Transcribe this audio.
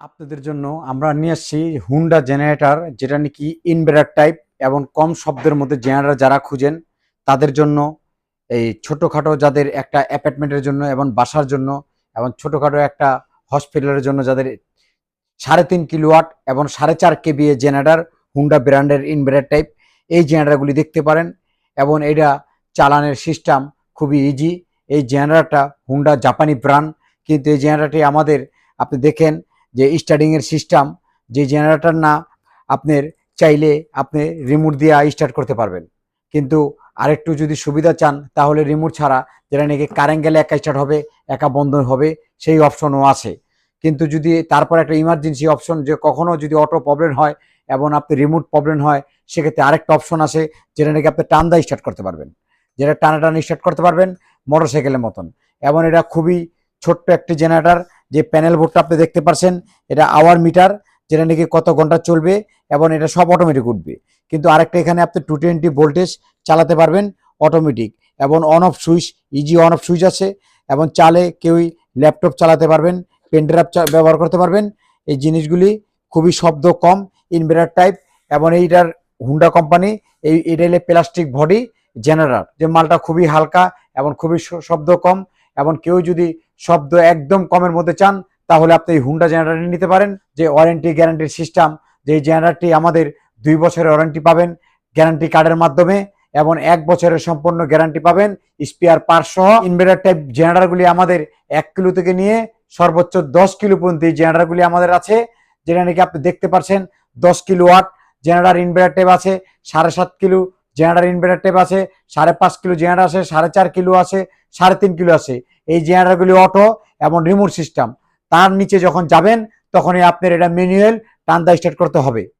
আপনাদের জন্য আমরা নিয়ে আসছি হুন্ডা জেনারেটার যেটা নাকি ইনভার্টার টাইপ এবং কম শব্দের মধ্যে জেনারেটর যারা খুঁজেন, তাদের জন্য এই ছোটোখাটো যাদের একটা অ্যাপার্টমেন্টের জন্য এবং বাসার জন্য এবং ছোটোখাটো একটা হসপিটালের জন্য যাদের সাড়ে তিন কিলোওয়াট এবং সাড়ে চার কেবি জেনারেটার হুন্ডা ব্র্যান্ডের ইনভার্টার টাইপ এই জেনারেটরগুলি দেখতে পারেন এবং এটা চালানের সিস্টেম খুবই ইজি এই জেনারেটরটা হুন্ডা জাপানি ব্র্যান্ড কিন্তু এই জেনারেটরটি আমাদের, আপনি দেখেন যে স্টার্টিংয়ের সিস্টেম যে জেনারেটার না, আপনার চাইলে আপনি রিমোট দিয়ে স্টার্ট করতে পারবেন। কিন্তু আরেকটু যদি সুবিধা চান, তাহলে রিমোট ছাড়া, যেটা নাকি কারেন্ট গেলে একা স্টার্ট হবে, একা বন্ধ হবে, সেই অপশনও আছে। কিন্তু যদি তারপর একটা ইমার্জেন্সি অপশন যে কখনও যদি অটো প্রবলেম হয়, এবং আপনি রিমোট প্রবলেম হয়, সেক্ষেত্রে আরেকটা অপশন আছে, যেটা নাকি আপনি টান দা স্টার্ট করতে পারবেন। যেটা টানা টানা স্টার্ট করতে পারবেন মোটর সাইকেলের মতন। এবং এটা খুবই ছোট্ট একটি জেনারেটর যে প্যানেল বোর্ডটা আপনি দেখতে পাচ্ছেন এটা আওয়ার মিটার যেটা নাকি কত ঘণ্টা চলবে এবং এটা সব অটোমেটিক উঠবে। কিন্তু আরেকটা এখানে আপনি টু টোয়েন্টি ভোল্টেজ চালাতে পারবেন অটোমেটিক এবং on off switch easy on off switch আছে এবং চালে কেউই ল্যাপটপ চালাতে পারবেন পেনড্রাইভ ব্যবহার করতে পারবেন। এই জিনিসগুলি খুবই শব্দ কম ইনভার্টার টাইপ এবং এইটার হুন্ডা কোম্পানি এই এটা হলে প্লাস্টিক বডি জেনারেটর যে মালটা খুবই হালকা এবং খুবই শব্দ কম এবং কেউ যদি শব্দ একদম কমের মধ্যে চান, তাহলে আপনি এই হুন্ডা জেনারেটর নিতে পারেন, যে ওয়ারেন্টি গ্যারান্টির সিস্টেম যে জেনারেটরটি আমাদের দুই বছরের ওয়ারেন্টি পাবেন গ্যারান্টি কার্ডের মাধ্যমে, এবং এক বছরের সম্পূর্ণ গ্যারান্টি পাবেন স্পেয়ার পার সহ। ইনভার্টার টাইপ জেনারেটরগুলি আমাদের এক কিলো থেকে নিয়ে সর্বোচ্চ দশ কিলো পর্যন্ত এই জেনারেটরগুলি আমাদের আছে, যেটা নাকি আপনি দেখতে পাচ্ছেন দশ kilowatt generator inverter type আছে, সাড়ে সাত কিলো জেনারেটর ইনভার্টার টাইপ আছে, সাড়ে পাঁচ কিলো জেনারেটর আছে, সাড়ে চার কিলো আছে, সাড়ে তিন কিলো আছে। এই জেনারেটরগুলি অটো এবং রিমোট সিস্টেম তার নিচে যখন যাবেন, তখনই আপনার এটা ম্যানুয়াল টান্দা স্টার্ট করতে হবে।